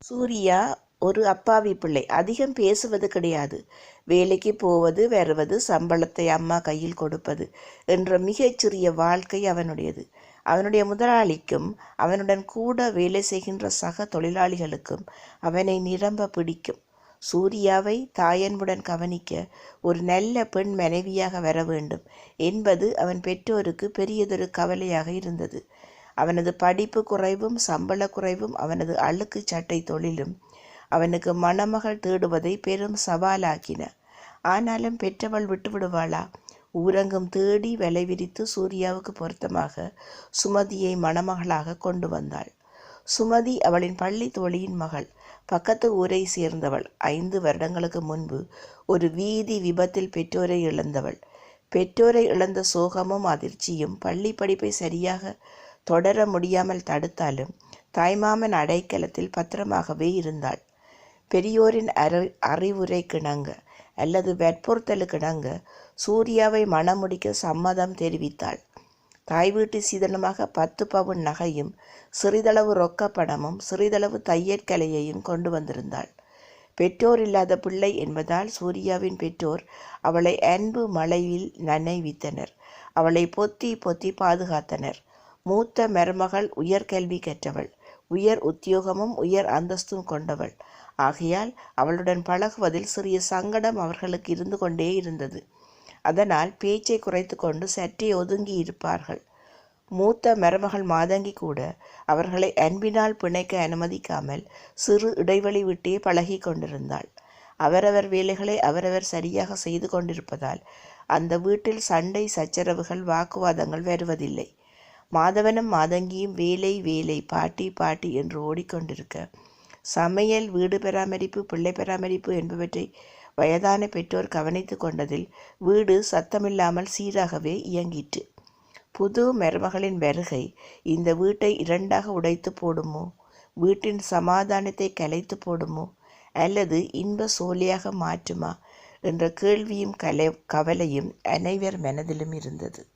சூர்யா ஒரு அப்பாவி பிள்ளை. அதிகம் பேசுவது கிடையாது. வேலைக்கு போவது வருவது சம்பளத்தை அம்மா கையில் கொடுப்பது என்ற மிகச்சிறிய வாழ்க்கை அவனுடையது. அவனுடைய முதலாளிக்கும் அவனுடன் கூட வேலை செய்கின்ற சக தொழிலாளிகளுக்கும் அவனை நிரம்ப பிடிக்கும். சூர்யாவை தாயன்புடன் கவனிக்க ஒரு நல்ல பெண் மனைவியாக வர வேண்டும் என்பது அவன் பெற்றோருக்கு பெரியதொரு கவலையாக இருந்தது. அவனது படிப்பு குறைவும் சம்பள குறைவும் அவனது அழுக்கு சட்டை தொழிலும் அவனுக்கு மணமகள் தேடுவதை பெரும் சவாலாக்கின. ஆனாலும் பெற்றவள் விட்டுவிடுவாளா? ஊரங்கும் தேடி விலை விரித்து சூர்யாவுக்கு பொருத்தமாக சுமதியை மணமகளாக கொண்டு வந்தாள். சுமதி அவளின் பள்ளி தோழியின் மகள். பக்கத்து ஊரை சேர்ந்தவள். ஐந்து வருடங்களுக்கு முன்பு ஒரு வீதி விபத்தில் பெற்றோரை இழந்தவள். பெற்றோரை இழந்த சோகமும் அதிர்ச்சியும் பள்ளி படிப்பை சரியாக தொடர முடியாமல் தடுத்தாலும் தாய்மாமன் அடைக்கலத்தில் பத்திரமாகவே இருந்தாள். பெரியோரின் அறி அறிவுரை கிணங்க அல்லது வற்புறுத்தலுக்கிணங்க சூர்யாவை மணமுடிக்க சம்மதம் தெரிவித்தாள். தாய் வீட்டு சீதனமாக பத்து பவுன் நகையும் சிறிதளவு ரொக்க பணமும் சிறிதளவு தையற்கலையையும் கொண்டு வந்திருந்தாள். பெற்றோர் இல்லாத பிள்ளை என்பதால் சூர்யாவின் பெற்றோர் அவளை அன்பு மழையில் நனைவித்தனர். அவளை பொத்தி பொத்தி பாதுகாத்தனர். மூத்த மருமகள் உயர்கல்வி கற்றவள். உயர் உத்தியோகமும் உயர் அந்தஸ்தும் கொண்டவள். ஆகையால் அவளுடன் பழகுவதில் சிறிய சங்கடம் அவர்களுக்கு இருந்து கொண்டே இருந்தது. அதனால் பேச்சை குறைத்து கொண்டு சற்றே ஒதுங்கி இருப்பார்கள். மூத்த மருமகள் மாதங்கி கூட அவர்களை அன்பினால் பிணைக்க அனுமதிக்காமல் சிறு இடைவெளி விட்டே பழகி கொண்டிருந்தாள். அவரவர் வேலைகளை அவரவர் சரியாக செய்து கொண்டிருப்பதால் அந்த வீட்டில் சண்டை சச்சரவுகள் வாக்குவாதங்கள் வருவதில்லை. மாதவனும் மாதங்கியும் வேலை வேலை பாட்டி பாட்டி என்று ஓடிக்கொண்டிருக்க. சமையல் வீடு பராமரிப்பு பிள்ளை பராமரிப்பு என்பவற்றை வயதான பெற்றோர் கவனித்து கொண்டதில் வீடு சத்தமில்லாமல் சீராகவே இயங்கிற்று. புது மருமகளின் வருகை இந்த வீட்டை இரண்டாக உடைத்து போடுமோ? வீட்டின் சமாதானத்தை கலைத்து போடுமோ? அல்லது இன்ப சோழியாக மாற்றுமா? என்ற கேள்வியும் கலை கவலையும் அனைவர் மனதிலும் இருந்தது.